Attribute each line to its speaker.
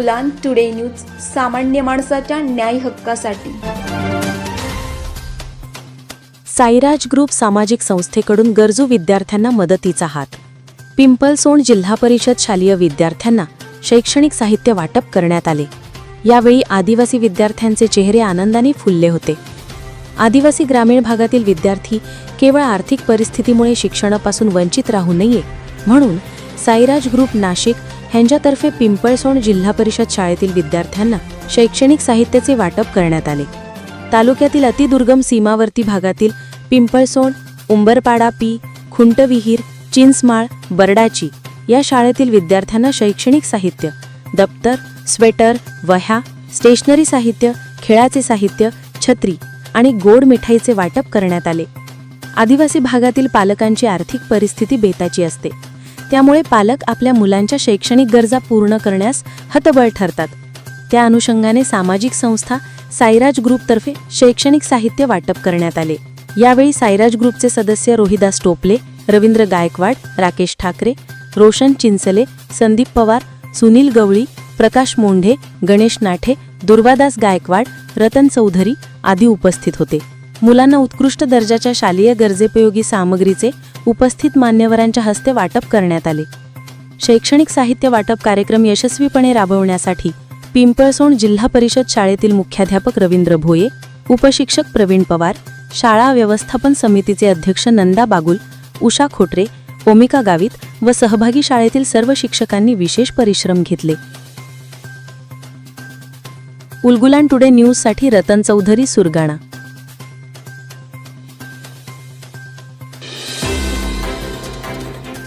Speaker 1: मुलान today news सामान्य माणसाच्या न्याय हक्कासाठी
Speaker 2: साईराज ग्रुप सामाजिक संस्थेकडून गरजू विद्यार्थ्यांना मदतीचा हात पिंपलसोंड जिल्हा परिषद शालेय विद्यार्थ्यांना शैक्षणिक साहित्य वाटप करण्यात आले यावेळी आदिवासी विद्यार्थ्यांचे चेहरे आनंदाने फुलले होते आदिवासी ग्रामीण भागातील विद्यार्थी केवळ आर्थिक परिस्थितीमुळे शिक्षणापासून वंचित राहू नये म्हणून साईराज ग्रुप नाशिक ह्यांच्यातर्फे पिंपळसोण जिल्हा परिषद शाळेतील विद्यार्थ्यांना शैक्षणिक साहित्याचे वाटप करण्यात आले तालुक्यातील अतिदुर्गम सीमावर्ती भागातील पिंपळसोण उंबरपाडा पी खुंटविहीर चिंचमाळ बर्डाची या शाळेतील विद्यार्थ्यांना शैक्षणिक साहित्य दप्तर स्वेटर वह्या स्टेशनरी साहित्य खेळाचे साहित्य छत्री आणि गोड मिठाईचे वाटप करण्यात आले आदिवासी भागातील पालकांची आर्थिक परिस्थिती बेताची असते त्यामुळे पालक आपल्या मुलांच्या शैक्षणिक गरजा पूर्ण करण्यास हतबळ ठरतात त्या अनुषंगाने सामाजिक संस्था साईराज ग्रुपतर्फे शैक्षणिक साहित्य वाटप करण्यात आले यावेळी साईराज ग्रुपचे सदस्य रोहिदास टोपले रवींद्र गायकवाड राकेश ठाकरे रोशन चिंचले संदीप पवार सुनील गवळी प्रकाश मोंढे गणेश नाठे दुर्वादास गायकवाड रतन चौधरी आदी उपस्थित होते मुलांना उत्कृष्ट दर्जाच्या शालेय गरजेपयोगी सामग्रीचे उपस्थित मान्यवरांच्या हस्ते वाटप करण्यात आले शैक्षणिक साहित्य वाटप कार्यक्रम यशस्वीपणे राबवण्यासाठी पिंपळसोण जिल्हा परिषद शाळेतील मुख्याध्यापक रवींद्र भोये उपशिक्षक प्रवीण पवार शाळा व्यवस्थापन समितीचे अध्यक्ष नंदा बागुल उषा खोटरे ओमिका गावित व सहभागी शाळेतील सर्व शिक्षकांनी विशेष परिश्रम घेतले उलगुलान टुडे न्यूजसाठी रतन चौधरी सुरगाणा